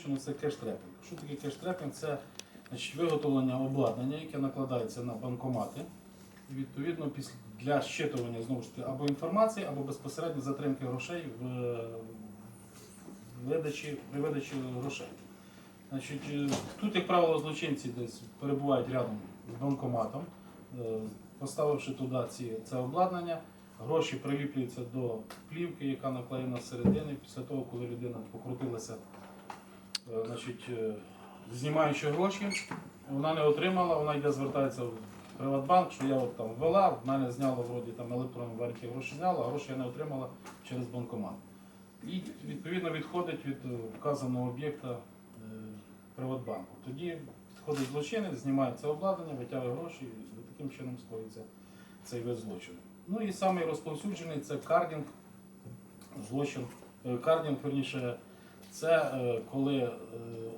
злочину це кеш-трепінг. Що таке кеш-трепінг? Це значить, виготовлення обладнання, яке накладається на банкомати. І відповідно для щитування знову ж таки або інформації, або безпосередньо затримки грошей в, видачі, при видачі грошей. Значить, е, тут, як правило, злочинці десь перебувають рядом з банкоматом, е, поставивши туди ці, це обладнання, гроші приліплюються до плівки, яка наклеєна зсередини. Після того, коли людина покрутилася, значить, е, знімаючи гроші, вона не отримала, вона йде звертається в Приватбанк, що я от там ввела, в мене зняло вроді там електронному варіанті гроші зняло, а гроші я не отримала через банкомат. І відповідно відходить від е, вказаного об'єкта е, Приватбанку. Тоді підходить злочинець, знімає це обладнання, витягує гроші і таким чином скоїться цей вид злочину. Ну і самий розповсюджений це кардінг, злочин. Е, Кардінг, верніше, це е, коли е,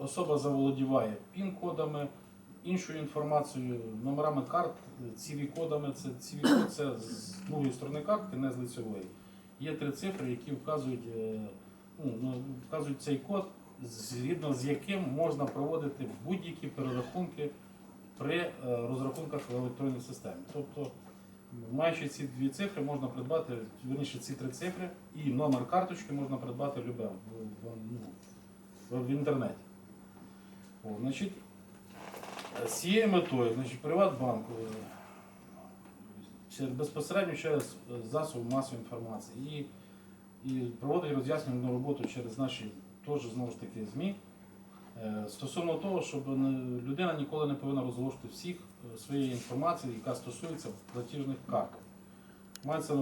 особа заволодіває пін-кодами, іншою інформацією, номерами карт, е, ціві-кодами. Це ціві-код це з другої сторони картки, не з лицевої. Є три цифри, які вказують, ну, ну, вказують цей код, згідно з яким можна проводити будь-які перерахунки при розрахунках в електронній системі. Тобто, маючи ці дві цифри, можна придбати, верніше ці три цифри, і номер карточки можна придбати любе в, в, ну, в, в інтернеті. О, значить, з цією метою, значить, Приватбанк е, безпосередньо через засоби масової інформації і, і проводить роз'яснювальну роботу через наші теж знову ж таки ЗМІ. Е, Стосовно того, щоб людина ніколи не повинна розголошувати всіх е, своєї інформації, яка стосується платіжних карт. Мається